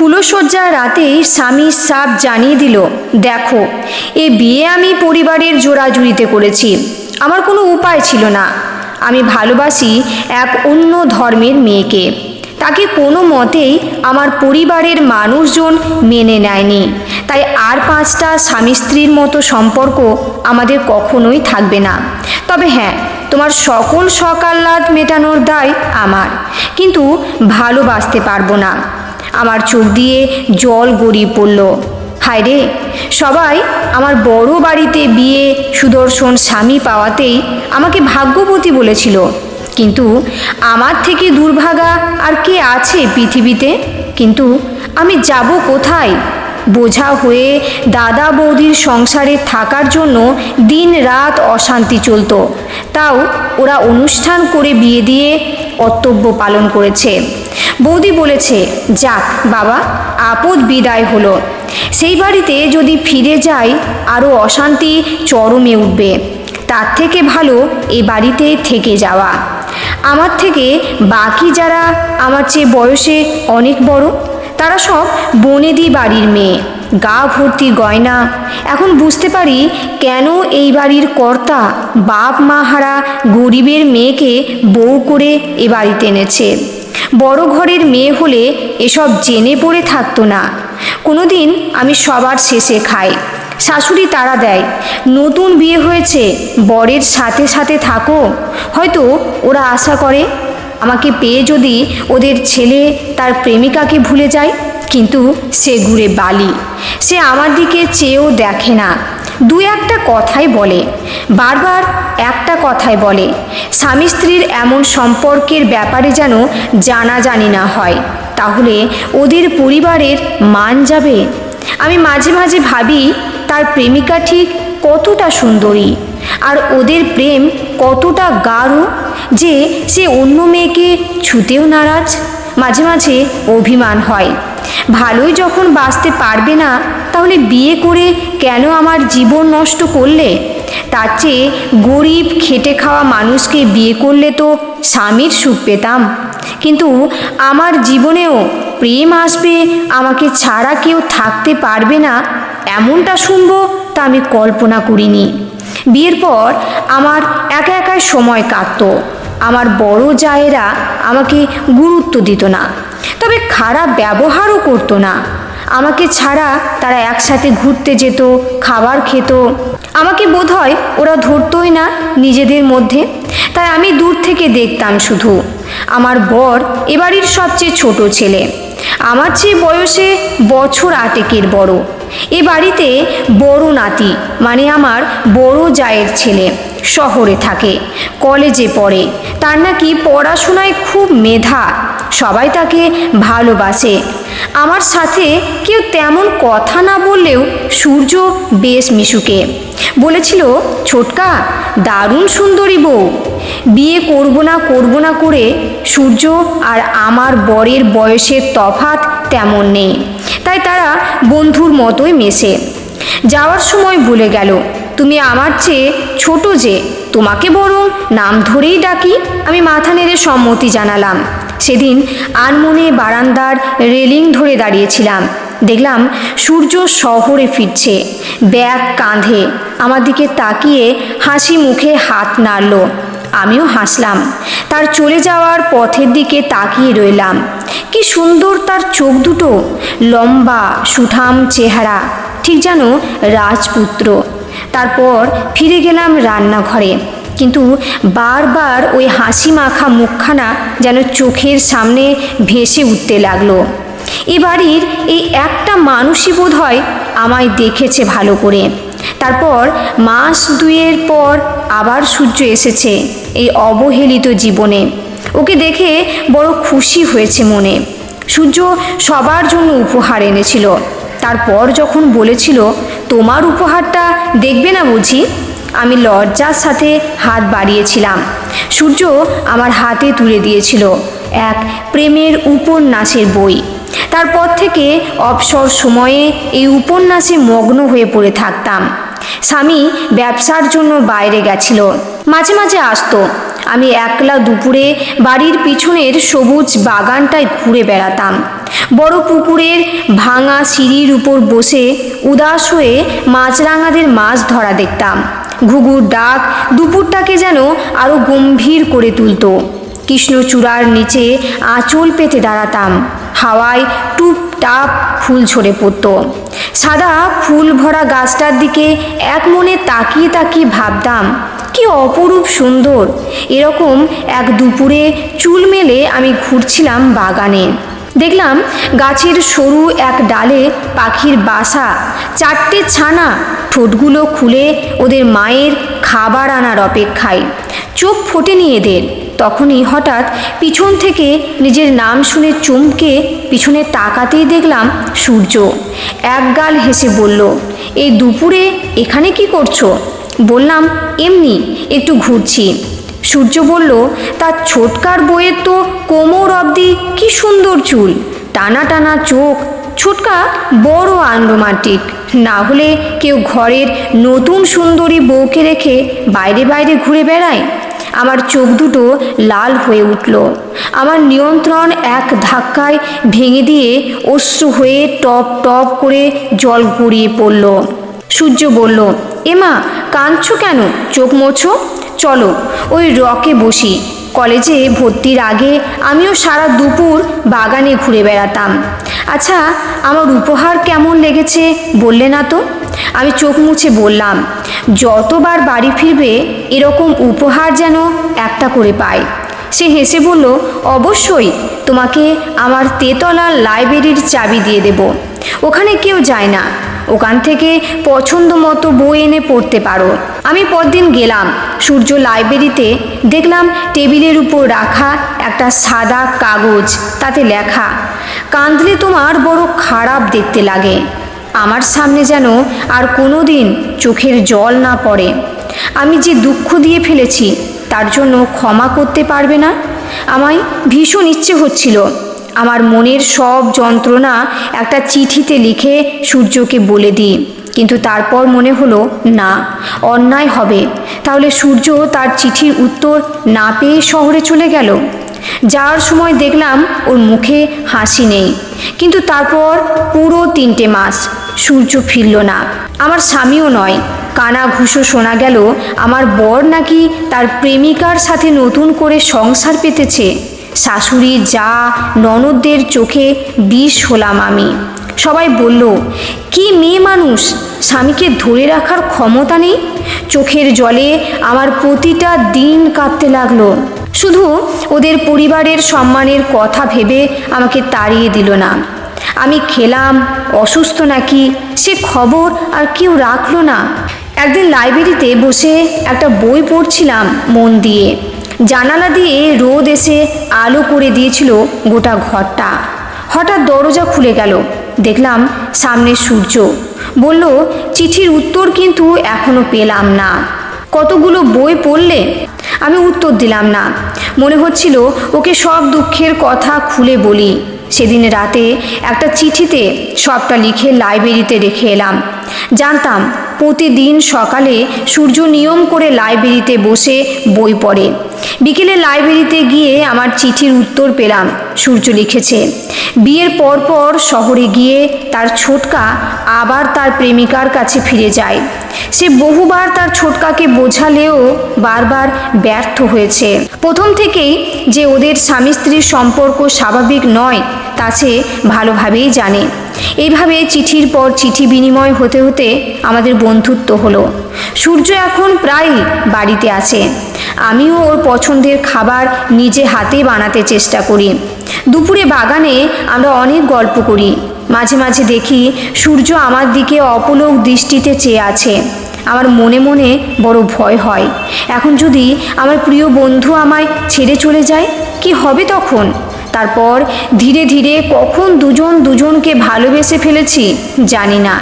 ফুলশয্যার রাতেই স্বামী সাপ জানিয়ে দিল, দেখো, এ বিয়ে আমি পরিবারের জোড়াজুড়িতে করেছি। আমার কোনো উপায় ছিল না। আমি ভালোবাসি এক অন্য ধর্মের মেয়েকে। তাকে কোনো মতেই আমার পরিবারের মানুষজন মেনে নেয়নি। তাই আর পাঁচটা স্বামী স্ত্রীর মতো সম্পর্ক আমাদের কখনোই থাকবে না। তবে হ্যাঁ তোমার সকল সকাল্লাদ মেটানোর দায় আমার। কিন্তু ভালোবাসতে পারব না। আমার চোখ দিয়ে জল গড়িয়ে পড়ল। হায় রে, সবাই আমার বড় বাড়িতে বিয়ে, সুদর্শন, স্বামী পাওয়াতেই আমাকে ভাগ্যবতী বলেছিল। কিন্তু আমার থেকে দুর্ভাগা আর কে আছে পৃথিবীতে? কিন্তু আমি যাব কোথায়? বোঝা হয়ে দাদা বৌদির সংসারে থাকার জন্য দিন রাত অশান্তি চলতো। তাও ওরা অনুষ্ঠান করে বিয়ে দিয়ে কর্তব্য পালন করেছে। বৌদি বলেছে, যাক বাবা, আপদ বিদায় হলো। সেই বাড়িতে যদি ফিরে যাই আরও অশান্তি চরমে উঠবে। তার থেকে ভালো এ বাড়িতে থেকে যাওয়া। আমার থেকে বাকি যারা আমার চেয়ে বয়সে অনেক বড়, তারা সব বনেদি বাড়ির মেয়ে। গা ভর্তি গয়না। এখন বুঝতে পারি কেন এই বাড়ির কর্তা বাপ মা হারা গরিবের মেয়েকে বউ করে এ বাড়িতে এনেছে। বড় ঘরের মেয়ে হলে এসব জেনে পড়ে থাকতো না। কোনোদিন আমি সবার শেষে খাই। শাশুড়ি তারা দেয়, নতুন বিয়ে হয়েছে, বরের সাথে সাথে থাকো। হয়তো ওরা আশা করে, আমাকে পেয়ে যদি ওদের ছেলে তার প্রেমিকাকে ভুলে যায়। কিন্তু সে ঘুরে বালি। সে আমার দিকে চেয়েও দেখে না। দু একটা কথাই বলে, বারবার একটা কথাই বলে। স্বামী স্ত্রীর এমন সম্পর্কের ব্যাপারে যেন জানা জানি না হয়, তাহলে ওদের পরিবারের মান যাবে? আমি মাঝে মাঝে ভাবি, তার প্রেমিকা ঠিক কতটা সুন্দরী, আর ওদের প্রেম কতটা গাঢ় যে সে অন্য মেয়েকে ছুতেও নারাজ। মাঝে মাঝে অভিমান হয়। ভালোই যখন বাঁচতে পারবে না, তাহলে বিয়ে করে কেন আমার জীবন নষ্ট করলে? তার চেয়ে গরিব, খেটে খাওয়া মানুষকে বিয়ে করলে তো স্বামীর সুখ পেতাম। কিন্তু আমার জীবনেও প্রেম আসবে, আমাকে ছাড়া কেউ থাকতে পারবে না, এমনটা শুনব তা আমি কল্পনা করিনি। বিয়ের পর আমার একা একাই সময় কাটতো। আমার বড় জায়েরা আমাকে গুরুত্ব দিত না। তবে খারাপ ব্যবহারও করতো না। আমাকে ছাড়া তারা একসাথে ঘুরতে যেত, খাবার খেত। আমাকে বোধ হয় ওরা ধরতই না নিজেদের মধ্যে। তাই আমি দূর থেকে দেখতাম শুধু। আমার বর এবাড়ির সবচেয়ে ছোট ছেলে। আমার চেয়ে বয়সে বছর আটেকের বড়। এ বাড়িতে বড় নাতি মানে আমার বড় জায়ের ছেলে, শহরে থাকে, কলেজে পড়ে। তার নাকি পড়াশোনায় খুব মেধা। সবাই তাকে ভালোবাসে। আমার সাথে কেউ তেমন কথা না বললেও সূর্য বেশ মিশুকে। বলেছিল, ছোটকা, দারুণ সুন্দরী বউ। বিয়ে করব না করব না করে সূর্য আর আমার বরের বয়সের তফাত তেমন নেই। তাই তারা বন্ধুর মতোই মেশে। যাওয়ার সময় বলে গেল, তুমি আমার চেয়ে ছোট যে, তোমাকে বরং নাম ধরেই ডাকি। আমি মাথা নেড়ে সম্মতি জানালাম। সেদিন আনমনে বারান্দার রেলিং ধরে দাঁড়িয়েছিলাম। দেখলাম সূর্য শহরে ফিরছে। ব্যাগ কাঁধে। আমার দিকে তাকিয়ে হাসি মুখে হাত নাড়ল। আমিও হাসলাম। তার চলে যাওয়ার পথের দিকে তাকিয়ে রইলাম। কি সুন্দর তার চোখ দুটো। লম্বা, সুঠাম চেহারা। ঠিক যেন রাজপুত্র। তারপর ফিরে গেলাম রান্নাঘরে। কিন্তু বারবার ওই হাসি মাখা মুখখানা যেন চোখের সামনে ভেসে উঠতে লাগল। এ বাড়ির এই একটা মানুষই বোধ হয় আমায় দেখেছে ভালো করে। তারপর মাস দুয়ের পর আবার সূর্য এসেছে এই অবহেলিত জীবনে। ওকে দেখে বড় খুশি হয়েছে মনে। সূর্য সবার জন্য উপহার এনেছিল। তারপর যখন বলেছিল, তোমার উপহারটা দেখবে না বুঝি? আমি লজ্জার সাথে হাত বাড়িয়েছিলাম। সূর্য আমার হাতে তুলে দিয়েছিল এক প্রেমের উপন্যাসের বই। তারপর থেকে অবসর সময়ে এই উপন্যাসে মগ্ন হয়ে পড়ে থাকতাম। স্বামী ব্যবসার জন্য বাইরে গেছিল। মাঝে মাঝে আসতো। আমি একলা দুপুরে বাড়ির পিছনের সবুজ বাগানটায় ঘুরে বেড়াতাম। বড় পুকুরের ভাঙা সিঁড়ির উপর বসে উদাস হয়ে মাছরাঙাদের মাছ ধরা দেখতাম। ঘুঘুর ডাক দুপুরটাকে যেন আরও গম্ভীর করে তুলতো। কৃষ্ণচূড়ার নিচে আঁচল পেতে দাঁড়াতাম। হাওয়ায় টুপটাপ ফুল ঝরে পড়ত। সাদা ফুল ভরা গাছটার দিকে এক মনে তাকিয়ে তাকিয়ে ভাবতাম, কি অপরূপ সুন্দর। এরকম এক দুপুরে চুল মেলে আমি ঘুরছিলাম বাগানে। দেখলাম গাছের সরু এক ডালে পাখির বাসা, চারটে ছানা ঠোঁটগুলো খুলে ওদের মায়ের খাবার আনার অপেক্ষায়। চোখ ফোটেনি এদের। তখনই হঠাৎ পিছন থেকে নিজের নাম শুনে চমকে পিছনে তাকাতেই দেখলাম সূর্য। এক গাল হেসে বলল এই দুপুরে এখানে কি করছ? বললাম, এমনি, একটু ঘুরছি। সূর্য বলল তার ছোটকার বইয়ের তো কোমর অবধি কি সুন্দর চুল। টানা টানা চোখ ছোটকা বড় আনরোমান্টিক। না হলে কেউ ঘরের নতুন সুন্দরী বউকে রেখে বাইরে বাইরে ঘুরে বেড়ায়? আমার চোখ দুটো লাল হয়ে উঠল। আমার নিয়ন্ত্রণ এক ধাক্কায় ভেঙে দিয়ে অশ্রু হয়ে টপ টপ করে জল গড়িয়ে পড়ল। সূর্য বলল, এমা, কাঁদছো কেন? চোখ মোছো? চলো, ওই রকে বসি। কলেজে ভর্তির আগে আমিও সারা দুপুর বাগানে ঘুরে বেড়াতাম। আচ্ছা আমার উপহার কেমন লেগেছে বললে না তো? আমি চোখ মুছে বললাম, যতবার বাড়ি ফিরবে এরকম উপহার যেন একটা করে পাই। সে হেসে বলল, অবশ্যই, তোমাকে আমার তেতলার লাইব্রেরির চাবি দিয়ে দেব। ওখানে কেউ যায় না। ওখান থেকে পছন্দ মতো বই এনে পড়তে পারো। আমি পরদিন গেলাম, সূর্য লাইব্রেরিতে দেখলাম টেবিলের উপর রাখা একটা সাদা কাগজ, তাতে লেখা কাঁদলে তোমার বড় খারাপ দেখতে লাগে। আমার সামনে যেন আর কোনো দিন চোখের জল না পড়ে। আমি যে দুঃখ দিয়ে ফেলেছি, তার জন্য ক্ষমা করতে পারবে না? আমায় ভীষণ ইচ্ছে হচ্ছিল। আমার মনের সব যন্ত্রণা একটা চিঠিতে লিখে সূর্যকে বলে দিই। কিন্তু তারপর মনে হলো, না, অন্যায় হবে। তাহলে সূর্য তার চিঠির উত্তর না পেয়ে শহরে চলে গেল? যাওয়ার সময় দেখলাম ওর মুখে হাসি নেই। কিন্তু তারপর পুরো তিনটে মাস সূর্য ফিরল না। আমার স্বামীও নয়। কানা ঘুষো শোনা গেল, আমার বর নাকি তার প্রেমিকার সাথে নতুন করে সংসার পেতেছে। শাশুড়ি যা ননদদের চোখে বিষ হলাম আমি। সবাই বলল, কি মেয়ে মানুষ? স্বামীকে ধরে রাখার ক্ষমতা নেই? চোখের জলে আমার প্রতিটা দিন কাঁদতে লাগল। শুধু ওদের পরিবারের সম্মানের কথা ভেবে আমাকে তাড়িয়ে দিল না। আমি খেলাম, অসুস্থ নাকি, সে খবর আর কেউ রাখল না। একদিন লাইব্রেরিতে বসে একটা বই পড়ছিলাম মন দিয়ে। জানালা দিয়ে রোদ এসে আলো করে দিয়েছিল গোটা ঘরটা। হঠাৎ দরজা খুলে গেল। দেখলাম সামনে সূর্য। বলল, চিঠির উত্তর কিন্তু এখনও পেলাম না। কতগুলো বই পড়লে? আমি উত্তর দিলাম না। মনে হচ্ছিল ওকে সব দুঃখের কথা খুলে বলি। সেদিন রাতে একটা চিঠিতে সবটা লিখে লাইব্রেরিতে রেখে এলাম। জানতাম প্রতিদিন সকালে সূর্য নিয়ম করে লাইব্রেরিতে বসে বই পড়ে। বিকেলে লাইব্রেরিতে গিয়ে আমার চিঠির উত্তর পেলাম, সূর্য লিখেছে। বিয়ের পর পর শহরে গিয়ে তার ছোটকা আবার তার প্রেমিকার কাছে ফিরে যায়। সে বহুবার তার ছোটকাকে বোঝালেও বারবার ব্যর্থ হয়েছে। প্রথম থেকেই যে ওদের স্বামী স্ত্রীর সম্পর্ক স্বাভাবিক নয় তা সে ভালোভাবেই জানে। এইভাবে চিঠির পর চিঠি বিনিময় হতে হতে আমাদের বন্ধুত্ব হলো। সূর্য এখন প্রায় বাড়িতে আছে। আমিও ওর পছন্দের খাবার নিজে হাতে বানাতে চেষ্টা করি। দুপুরে বাগানে আমরা অনেক গল্প করি। মাঝে মাঝে দেখি সূর্য আমার দিকে অপলোক দৃষ্টিতে চেয়ে আছে। আমার মনে মনে বড় ভয় হয়। এখন যদি আমার প্রিয় বন্ধু আমায় ছেড়ে চলে যায়, কি হবে তখন? তারপর ধীরে ধীরে কখন দুজন দুজনকে ভালোবেসে ফেলেছি জানি না।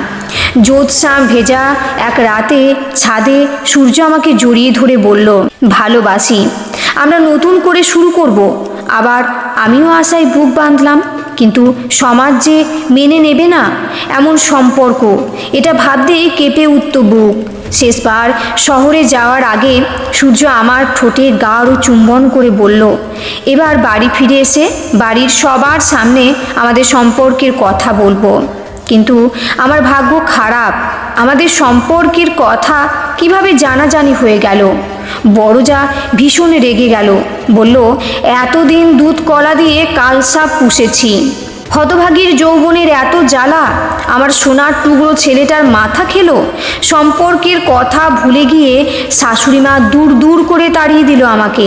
জ্যোৎসা ভেজা এক রাতে ছাদে সূর্য আমাকে জড়িয়ে ধরে বলল, ভালোবাসি। আমরা নতুন করে শুরু করব। আবার আমিও আশায় বুক বাঁধলাম। কিন্তু সমাজ যে মেনে নেবে না, এমন সম্পর্ক, এটা ভাবতেই কেঁপে উঠত বুক। শেষবার শহরে যাওয়ার আগে সূর্য আমার ঠোঁটে গাঢ় চুম্বন করে বলল, এবার বাড়ি ফিরে এসে বাড়ির সবার সামনে আমাদের সম্পর্কের কথা বলব। কিন্তু আমার ভাগ্য খারাপ আমাদের সম্পর্কের কথা কীভাবে জানাজানি হয়ে গেল? বড়জা ভীষণ রেগে গেল। বলল, এতদিন দুধ কলা দিয়ে কালসাপ পুষেছি। হতভাগীর যৌবনের এত জ্বালা, আমার সোনার টুকরো ছেলেটার মাথা খেলো। সম্পর্কের কথা ভুলে গিয়ে শাশুড়িমা দূর দূর করে তাড়িয়ে দিল আমাকে।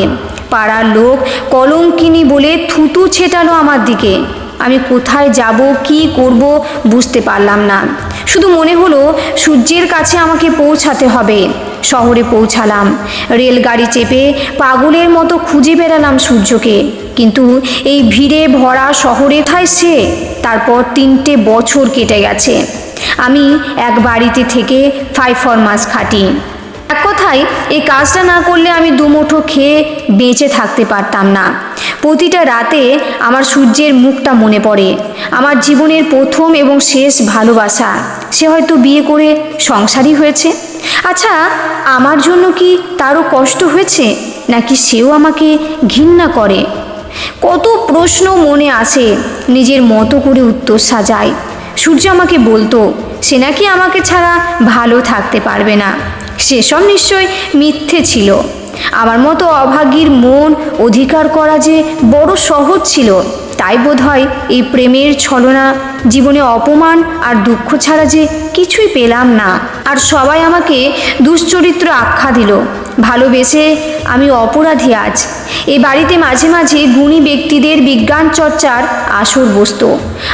পাড়ার লোক কলঙ্কিনী বলে থুতু ছেটালো আমার দিকে। আমি কোথায় যাব, কি করব বুঝতে পারলাম না। শুধু মনে হলো, সূর্যের কাছে আমাকে পৌঁছাতে হবে। শহরে পৌঁছালাম। রেলগাড়ি চেপে পাগলের মতো খুঁজে বেড়ালাম সূর্যকে। কিন্তু এই ভিড়ে ভরা শহরে থায় সে? তারপর তিনটে বছর কেটে গেছে। আমি এক বাড়িতে থেকে ফাইফরমাস মাস খাটি। কথায় এই কাজটা না করলে আমি দুমুঠো খেয়ে বেঁচে থাকতে পারতাম না। প্রতিটা রাতে আমার সূর্যের মুখটা মনে পড়ে। আমার জীবনের প্রথম এবং শেষ ভালোবাসা। সে হয়তো বিয়ে করে সংসারই হয়েছে। আচ্ছা আমার জন্য কি তারও কষ্ট হয়েছে, নাকি সেও আমাকে ঘৃণা করে? কত প্রশ্ন মনে আসে, নিজের মতো করে উত্তর সাজায়। সূর্য আমাকে বলতো, সে নাকি আমাকে ছাড়া ভালো থাকতে পারবে না। সেসব নিশ্চয় মিথ্যে ছিল। আমার মতো অভাগীর মন অধিকার করা যে বড় সহজ ছিল, তাই বোধ হয় এই প্রেমের ছলনা, জীবনে অপমান আর দুঃখ ছাড়া যে কিছুই পেলাম না। আর সবাই আমাকে দুশ্চরিত্র আখ্যা দিল, ভালোবেসে আমি অপরাধী আজ। এই বাড়িতে মাঝে মাঝে গুণী ব্যক্তিদের বিজ্ঞান চর্চার আসর বসত।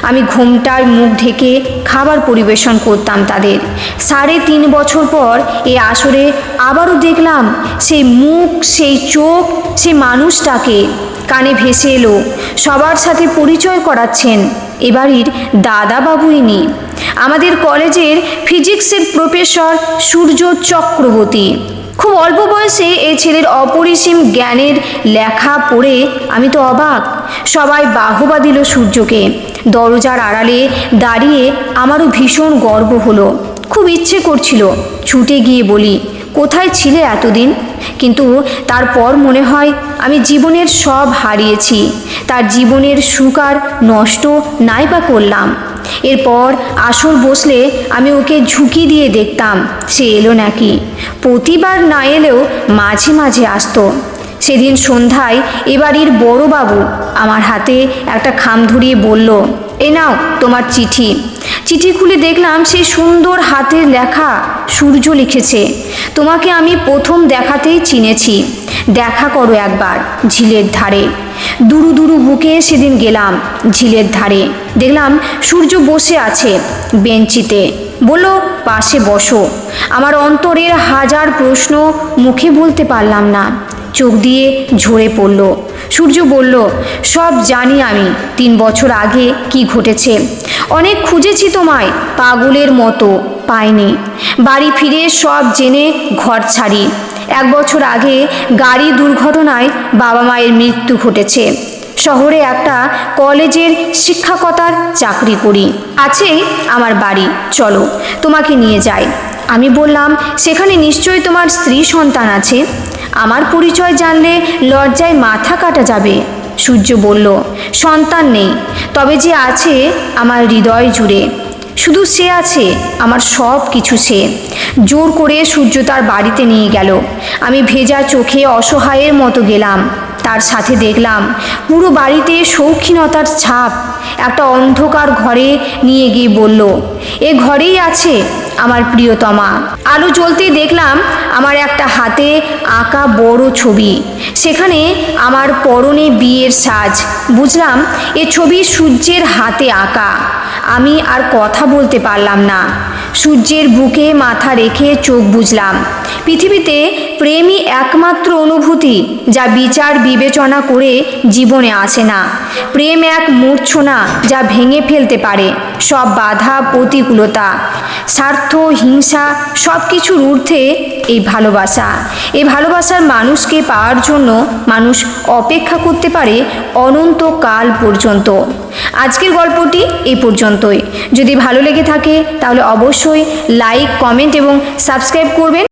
আমি ঘোমটার মুখ ঢেকে খাবার পরিবেশন করতাম তাদের। সাড়ে তিন বছর পর এ আসরে আবারও দেখলাম সেই মুখ, সেই চোখ, সেই মানুষটাকে কানে ভেসে এলো। সবার সাথে পরিচয় করাচ্ছেন এ বাড়ির দাদাবাবু ইনি। আমাদের কলেজের ফিজিক্সের প্রফেসর সূর্য চক্রবর্তী। খুব অল্প বয়সে এই ছেলের অপরিসীম জ্ঞানের লেখা পড়ে আমি তো অবাক। সবাই বাহবা দিল সূর্যকে। দরজার আড়ালে দাঁড়িয়ে আমারও ভীষণ গর্ব হলো। খুব ইচ্ছে করছিল, ছুটে গিয়ে বলি, কোথায় ছিলে এতদিন? কিন্তু তারপর মনে হয় আমি জীবনের সব হারিয়েছি। তার জীবনের সুখ আর নষ্ট নাই বা করলাম। এরপর আসর বসলে আমি ওকে ঝুঁকি দিয়ে দেখতাম, সে এলো নাকি। প্রতিবার না এলেও মাঝে মাঝে আসতো। সেদিন সন্ধ্যায় এবাড়ির বড়বাবু আমার হাতে একটা খাম ধরিয়ে বলল, এ নাও তোমার চিঠি। চিঠি খুলে দেখলাম সেই সুন্দর হাতের লেখা সূর্য লিখেছে। তোমাকে আমি প্রথম দেখাতেই চিনেছি। দেখা করো একবার ঝিলের ধারে। দুরু দুরু বুকে সেদিন গেলাম ঝিলের ধারে। দেখলাম সূর্য বসে আছে বেঞ্চিতে। বলল, পাশে বসো। আমার অন্তরের হাজার প্রশ্ন মুখে বলতে পারলাম না। চোখ দিয়ে ঝরে পড়ল। সূর্য বলল, সব জানি আমি তিন বছর আগে কি ঘটেছে। অনেক খুঁজেছি তোমায় পাগলের মতো। পাইনি বাড়ি ফিরে সব জেনে ঘর ছাড়ি। এক বছর আগে গাড়ি দুর্ঘটনায় বাবা মায়ের মৃত্যু ঘটেছে। শহরে একটা কলেজের শিক্ষকতার চাকরি করি। আছে আমার বাড়ি। চলো, তোমাকে নিয়ে যাই। আমি বললাম, সেখানে নিশ্চয়ই তোমার স্ত্রী সন্তান আছে। আমার পরিচয় জানলে লজ্জায় মাথা কাটা যাবে। সূর্য বলল, সন্তান নেই, তবে যে আছে আমার হৃদয় জুড়ে। শুধু সে আছে, আমার সব কিছু সে। জোর করে সূর্য তার বাড়িতে নিয়ে গেল। আমি ভেজা চোখে অসহায়ের মতো গেলাম। তার সাথে দেখলাম পুরো বাড়িতে শৌখিনতার ছাপ। একটা অন্ধকার ঘরে নিয়ে গিয়ে বলল, এ ঘরেই আছে? আমার প্রিয়তমা। আলো জ্বলতেই দেখলাম আমার একটা হাতে আঁকা বড় ছবি। সেখানে আমার পরনে বিয়ের সাজ। বুঝলাম, এ ছবি সূর্যের হাতে আঁকা। আমি আর কথা বলতে পারলাম না। সূর্যের বুকে মাথা রেখে চোখ বুঝলাম পৃথিবীতে প্রেমই একমাত্র অনুভূতি, যা বিচার বিবেচনা করে জীবনে আসে না। প্রেম এক মূর্ছনা, যা ভেঙে ফেলতে পারে সব বাধা, প্রতিকূলতা। স্বার্থ, হিংসা সব কিছুর ঊর্ধ্বে এই ভালোবাসা। এই ভালোবাসার মানুষকে পাওয়ার জন্য মানুষ অপেক্ষা করতে পারে অনন্তকাল পর্যন্ত। আজকের গল্পটি এই পর্যন্তই। যদি ভালো লেগে থাকে, তাহলে অবশ্যই লাইক কমেন্ট এবং সাবস্ক্রাইব করবেন।